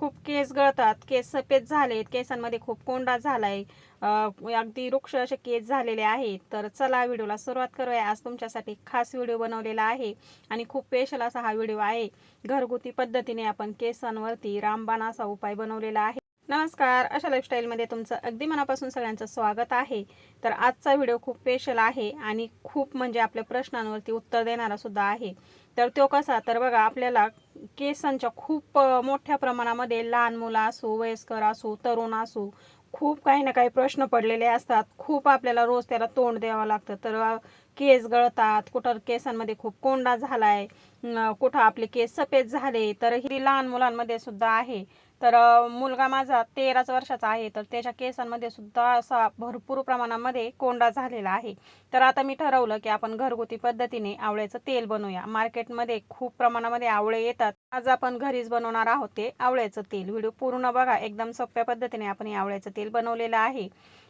खूप केस गळतात केस सफेद झालेत केसांमध्ये खूप कोंडा झालाय. अगदी वृक्ष असे केस झालेले आहेत. तर चला व्हिडिओला सुरुवात करूया. आज तुमच्यासाठी खास व्हिडिओ बनवलेला आहे आणि खूप स्पेशल असा हा व्हिडिओ आहे. घरगुती पद्धतीने आपण केसांवरती रामबाण असा उपाय बनवलेला आहे. नमस्कार. अशा लाईफस्टाईलमध्ये तुमचं अगदी मनापासून सगळ्यांचं स्वागत आहे. तर आजचा व्हिडिओ खूप स्पेशल आहे आणि खूप म्हणजे आपल्या प्रश्नांवरती उत्तर देणारा सुद्धा आहे. तर तो कसा तर बघा आपल्याला केसांच्या खूप मोठ्या प्रमाणामध्ये लहान मुलं असो वयस्कर असो तरुण असो खूप काही ना काही प्रश्न पडलेले असतात. खूप आपल्याला रोज त्याला तोंड द्यावं लागतं. तर केस गळतात कुठं केसांमध्ये खूप कोंडा झालाय कुठं आपले केस सफेद झाले तर ही लहान मुलांमध्ये सुद्धा आहे. तर मुलगा माझा तेराच वर्षाचा आहे तर त्याच्या केसांमध्ये सुद्धा असा भरपूर प्रमाणामध्ये कोंडा झालेला आहे. तर आता मी ठरवलं की आपण घरगुती पद्धतीने आवळ्याचं तेल बनवूया. मार्केटमध्ये खूप प्रमाणामध्ये आवळे येतात. आज आपण घरीच बनवणार आहोत ते आवळ्याचं तेल. व्हिडिओ पूर्ण बघा. एकदम सोप्या पद्धतीने आपण हे आवळ्याचं तेल बनवलेलं आहे.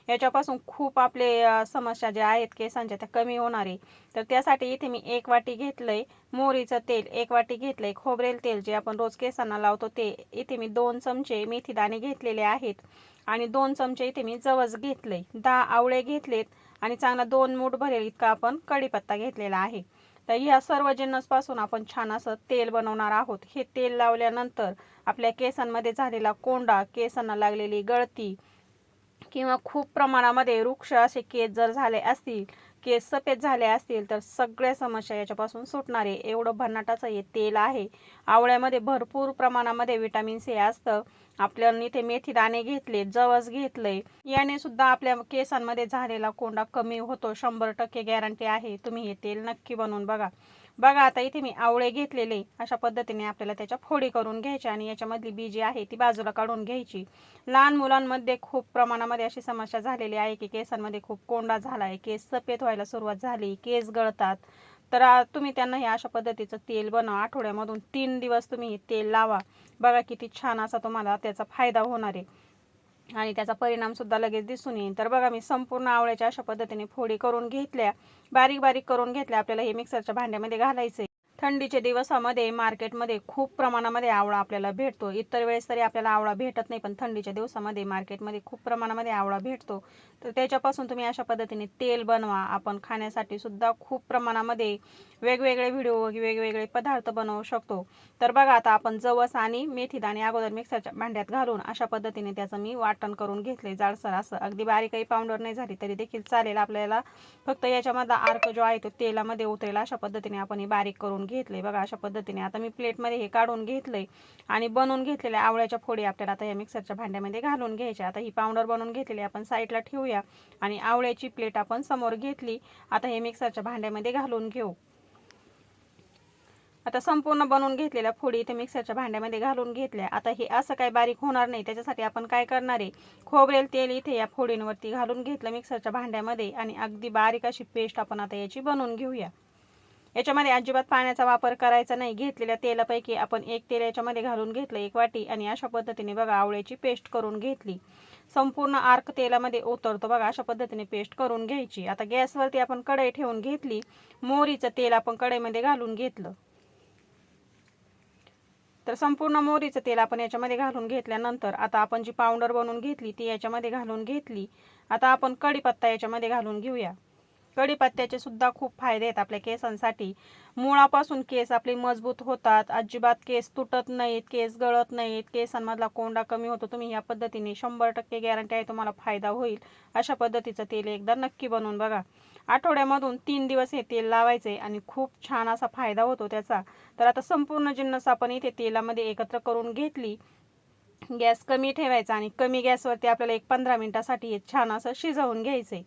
याच्यापासून खूप आपले समस्या ज्या आहेत केसांच्या त्या कमी होणार. आहे तर त्यासाठी इथे मी एक वाटी घेतलंय मोहरीचं तेल एक वाटी घेतलंय खोबरेल तेल जे आपण रोज केसांना लावतो ते. इथे मी दोन चमचे मेथी दाणे घेतलेले आहेत आणि दोन चमचे इथे मी जवस घेतलंय. दहा आवळे घेतलेत आणि चांगला दोन मूठ भरेल इतका आपण कढीपत्ता घेतलेला आहे. तर ह्या सर्व जिन्नसपासून आपण छान असं तेल बनवणार आहोत. हे तेल लावल्यानंतर आपल्या केसांमध्ये झालेला कोंडा केसांना लागलेली गळती किंवा खूप प्रमाणामध्ये वृक्ष असे केस जर झाले असतील केस सफेद झाले असतील तर सगळ्या समस्या याच्यापासून सुटणार आहे. एवढं भन्नाटाचं हे तेल आहे. आवळ्यामध्ये भरपूर प्रमाणामध्ये विटामिन सी असतं. आपल्याला इथे मेथी दाणे घेतले जवस घेतले याने सुद्धा आपल्या केसांमध्ये झालेला कोंडा कमी होतो. शंभर टक्के गॅरंटी आहे. तुम्ही हे तेल नक्की बनवून बघा. बघा आता इथे मी आवळे घेतलेले. अशा पद्धतीने आपल्याला त्याच्या फोडी करून घ्यायच्या आणि याच्यामधली बी जी आहे ती बाजूला काढून घ्यायची. लहान मुलांमध्ये खूप प्रमाणामध्ये अशी समस्या झालेली आहे की केसांमध्ये खूप कोंडा झाला आहे केस सफेद व्हायला सुरुवात झाली केस गळतात. तर तुम्ही त्यांना हे अशा पद्धतीचं तेल बनवा. आठवड्यामधून तीन दिवस तुम्ही हे तेल लावा. बघा किती छान असा तुम्हाला त्याचा फायदा होणार आहे. आणि त्याचा परिणाम सुद्धा लगेच दिसून येईल तर बघा मी संपूर्ण आवळ्याच्या अशा पद्धतीने फोडी करून घेतल्या बारीक बारीक करून घेतल्या. आपल्याला हे मिक्सरच्या भांड्यामध्ये घालायचे थंडीच्या दिवसामध्ये मार्केटमध्ये खूप प्रमाणामध्ये आवळा आपल्याला भेटतो. इतर वेळेस तरी आपल्याला आवळा भेटत नाही पण थंडीच्या दिवसामध्ये मार्केटमध्ये खूप प्रमाणामध्ये आवळा भेटतो. तर त्याच्यापासून तुम्ही अशा पद्धतीने तेल बनवा. आपण खाण्यासाठी सुद्धा खूप प्रमाणामध्ये वेगवेगळे व्हिडिओ वेगवेगळे पदार्थ बनवू शकतो. तर बघा आता आपण जवस आणि मेथी दाणे अगोदर मिक्सरच्या भांड्यात घालून अशा पद्धतीने त्याचं मी वाटण करून घेतले. जाडसर असं अगदी बारीकही पावडर नाही झाली तरी देखील चालेल आपल्याला. फक्त याच्यामधला अर्क जो आहे तो तेलामध्ये उतरेल. अशा पद्धतीने आपण हे बारीक करून घेतले बघा अशा पद्धतीने. आता मी प्लेटमध्ये हे काढून घेतलंय आणि बनवून घेतलेल्या आवळ्याच्या फोडी आपल्याला आता या मिक्सरच्या भांड्यामध्ये घालून घ्यायच्या. आता ही पावडर बनवून घेतलेली आपण साईडला ठेवूया आणि आवळ्याची प्लेट आपण समोर घेतली. आता हे मिक्सरच्या भांड्यामध्ये घालून घेऊ. आता संपूर्ण बनवून घेतलेल्या फोडी इथे मिक्सरच्या भांड्यामध्ये घालून घेतल्या. आता हे असं काय बारीक होणार नाही. त्याच्यासाठी आपण काय करणार आहे? खोबरेल तेल इथे या फोडींवरती घालून घेतलं मिक्सरच्या भांड्यामध्ये आणि अगदी बारीक अशी पेस्ट आपण आता याची बनवून घेऊया. याच्यामध्ये अजिबात पाण्याचा वापर करायचा नाही. घेतलेल्या तेलापैकी आपण एक तेल याच्यामध्ये घालून घेतलं एक वाटी आणि अशा पद्धतीने बघा आवळ्याची पेस्ट करून घेतली. संपूर्ण आर्क तेलामध्ये उतरतो बघा अशा पद्धतीने पेस्ट करून घ्यायची. आता गॅसवरती आपण कढई ठेवून घेतली. मोहरीचं तेल आपण कढईमध्ये घालून घेतलं. तर संपूर्ण मोहरीचं तेल आपण याच्यामध्ये घालून घेतल्यानंतर आता आपण जी पावडर बनवून घेतली ती याच्यामध्ये घालून घेतली. आता आपण कढीपत्ता याच्यामध्ये घालून घेऊया. कढीपत्त्याचे सुद्धा खूप फायदे आहेत आपल्या केसांसाठी. मुळापासून केस आपले मजबूत होतात अजिबात केस तुटत नाहीत केस गळत नाहीत केसांमधला कोंडा कमी होतो. तुम्ही या पद्धतीने शंभर टक्के गॅरंटी आहे तुम्हाला फायदा होईल. अशा पद्धतीचं तेल एकदा नक्की बनवून बघा. आठवड्यामधून तीन दिवस हे तेल लावायचे आणि खूप छान असा फायदा होतो त्याचा. तर आता संपूर्ण जिन्नस आपण इथे तेलामध्ये एकत्र करून घेतली. गॅस कमी ठेवायचा आणि कमी गॅसवरती आपल्याला एक पंधरा मिनिटासाठी हे छान असं शिजवून घ्यायचंय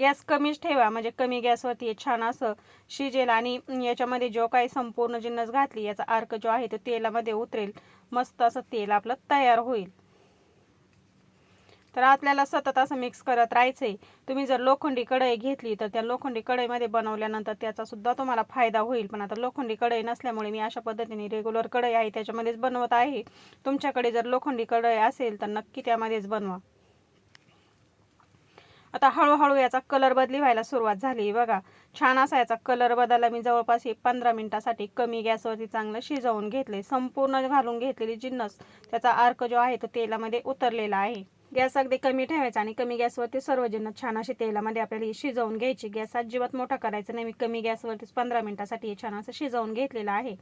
गॅस कमीच ठेवा म्हणजे कमी गॅसवरती हे छान असं शिजेल आणि याच्यामध्ये जो काही संपूर्ण जिन्नस घातली याचा अर्क जो आहे तो तेलामध्ये उतरेल. मस्त असं तेल आपलं तयार होईल. तर आपल्याला सतत असं मिक्स करत राहायचंय. तुम्ही जर लोखंडी कढई घेतली तर त्या लोखंडी कढईमध्ये बनवल्यानंतर त्याचा सुद्धा तुम्हाला फायदा होईल. पण आता लोखंडी कढई नसल्यामुळे मी अशा पद्धतीने रेग्युलर कढई आहे त्याच्यामध्येच बनवत आहे. तुमच्याकडे जर लोखंडी कढई असेल तर नक्की त्यामध्येच बनवा. आता हळूहळू याचा कलर बदली व्हायला सुरुवात झाली. बघा छान असा याचा कलर बदलला. मी जवळपास एक पंधरा मिनिटासाठी कमी गॅसवरती चांगलं शिजवून घेतले. संपूर्ण घालून घेतलेली जिन्नस त्याचा अर्क जो आहे तो तेलामध्ये उतरलेला आहे. गॅस अगदी कमी ठेवायचा आणि कमी गॅसवरती सर्व जिन्नस छान अशी तेलामध्ये आपल्याला ही शिजवून घ्यायची. गॅस अजिबात मोठा करायचा नाही. मी कमी गॅसवरतीच पंधरा मिनिटासाठी हे छान असं शिजवून घेतलेलं आहे.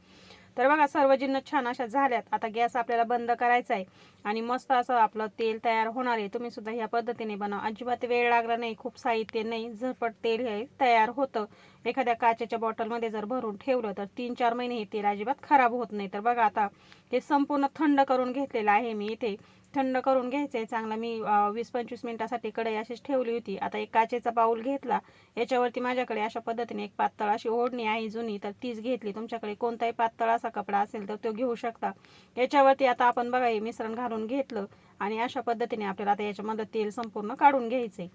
तर बघा सर्व जिन्नस छान अशा झाल्यात. आता गॅस आपल्याला बंद करायचा आहे आणि मस्त असं आपलं तेल तयार होणार आहे. तुम्ही सुद्धा ह्या पद्धतीने बनवा. अजिबात वेळ लागला नाही खूप साहित्य नाही झटपट तेल हे तयार होतं. एखाद्या काचेच्या बॉटलमध्ये जर भरून ठेवलं तर तीन चार महिने हे तेल अजिबात खराब होत नाही. तर बघा आता हे संपूर्ण थंड करून घेतलेलं आहे मी इथे. थंड करून घ्यायचं आहे चांगला मी वीस पंचवीस मिनिटासाठी कढई अशीच ठेवली होती. आता एक काचेचा बाऊल घेतला. याच्यावरती माझ्याकडे अशा पद्धतीने एक पातळ अशी ओढणी आहे जुनी. तर तीच घेतली. तुमच्याकडे कोणताही पातळ असा कपडा असेल तर तो घेऊ शकता. याच्यावरती आता आपण बघा हे मिश्रण घालून घेतलं आणि अशा पद्धतीने आपल्याला आता याच्यामध्ये तेल संपूर्ण काढून घ्यायचंय.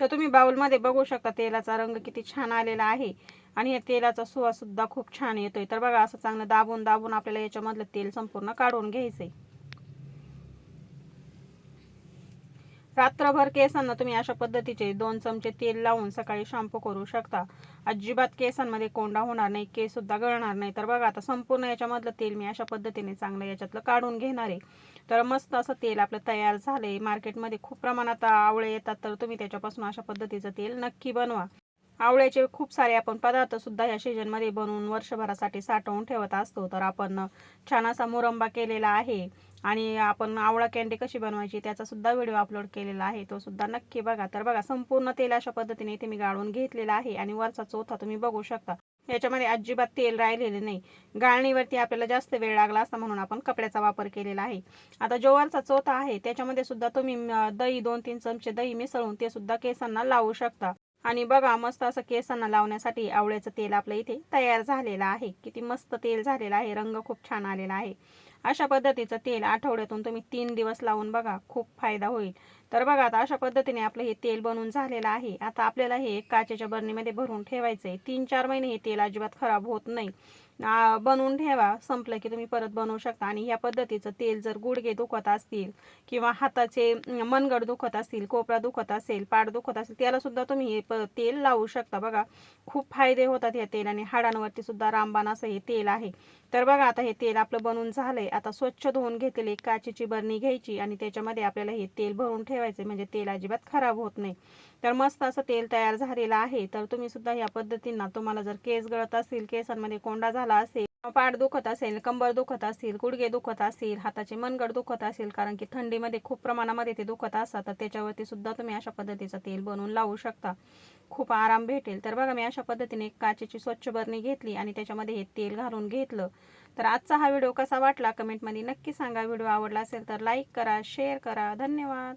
तर तुम्ही बाऊलमध्ये बघू शकता तेलाचा रंग किती छान आलेला आहे. आणि या तेलाचा सुवास सुद्धा खूप छान येतोय. तर बघा असं चांगलं दाबून दाबून आपल्याला याच्यामधलं तेल संपूर्ण काढून घ्यायचंय. रात्रभर केसांना तुम्ही अशा पद्धतीचे दोन चमचे तेल लावून सकाळी शॅम्पू करू शकता. अजिबात केसांमध्ये कोंडा होणार नाही केस सुद्धा गळणार नाही. तर बघा आता संपूर्ण याच्यामधलं तेल मी अशा पद्धतीने चांगलं याच्यातलं काढून घेणार आहे. तर मस्त असं तेल आपलं तयार झालंय. मार्केटमध्ये खूप प्रमाणात आवळे येतात तर तुम्ही त्याच्यापासून अशा पद्धतीचं तेल नक्की बनवा. आवळ्याचे खूप सारे आपण पदार्थ सुद्धा या सीजनमध्ये बनवून वर्षभरासाठी साठवून ठेवत असतो. तर आपण छान असा मुरंबा केलेला आहे आणि आपण आवळा कॅन्डी कशी बनवायची त्याचा सुद्धा व्हिडिओ अपलोड केलेला आहे. तो सुद्धा नक्की बघा. तर बघा संपूर्ण तेल अशा पद्धतीने इथे मी गाळून घेतलेला आहे आणि वरचा चौथा तुम्ही बघू शकता. याच्यामध्ये अजिबात तेल राहिलेले नाही. गाळणीवरती आपल्याला जास्त वेळ लागला असता म्हणून आपण कपड्याचा वापर केलेला आहे. आता जो वरचा आहे त्याच्यामध्ये सुद्धा तुम्ही दही दोन तीन चमचे दही मिसळून ते सुद्धा केसांना लावू शकता. आणि बघा मस्त असं केसांना लावण्यासाठी आवळ्याचं तेल आपलं इथे तयार झालेलं आहे. किती मस्त तेल झालेलं आहे. रंग खूप छान आलेला आहे. अशा पद्धतीचं तेल आठवड्यातून तुम्ही तीन दिवस लावून बघा खूप फायदा होईल. तर बघा आता अशा पद्धतीने आपलं हे तेल बनवून झालेलं आहे. आता आपल्याला हे काचेच्या बरणीमध्ये भरून ठेवायचं आहे तीन चार महिने हे तेल अजिबात खराब होत नाही. बनवून ठेवा. संपलं की तुम्ही परत बनवू शकता. आणि ह्या पद्धतीचं तेल जर गुडघे दुखत असतील किंवा हाताचे मनगड दुखत असतील कोपरा दुखत असेल पाठ दुखत असेल त्याला सुद्धा तुम्ही हे प- तेल लावू शकता. बघा खूप फायदे होतात या तेलाने हाडांवरती सुद्धा रामबाण असं हे तेल आहे. तर बघा आता हे तेल आपलं बनवून झालंय. आता स्वच्छ धुवून घेतलेली एक काचेची बरणी घ्यायची आणि त्याच्यामध्ये आपल्याला हे तेल भरून ठेवायचे. म्हणजे तेल अजिबात खराब होत नाही. तर मस्त असं तेल तयार झालेलं आहे. तर तुम्ही सुद्धा या पद्धतींना तुम्हाला जर केस गळत असतील केसांमध्ये कोंडा झाला असेल पाठ दुखत असेल कंबर दुखत असतील गुडघे दुखत असतील हाताचे मनगड दुखत असेल कारण की थंडीमध्ये खूप प्रमाणामध्ये ते दुखत असतात तर त्याच्यावरती सुद्धा तुम्ही अशा पद्धतीचं तेल बनवून लावू शकता. खूप आराम भेटेल. तर बघा मी अशा पद्धतीने काचेची स्वच्छ बरणी घेतली आणि त्याच्यामध्ये हे तेल घालून घेतलं. तर आजचा हा व्हिडिओ कसा वाटला? कमेंटमध्ये नक्की सांगा. व्हिडिओ आवडला असेल तर लाईक करा शेअर करा. धन्यवाद.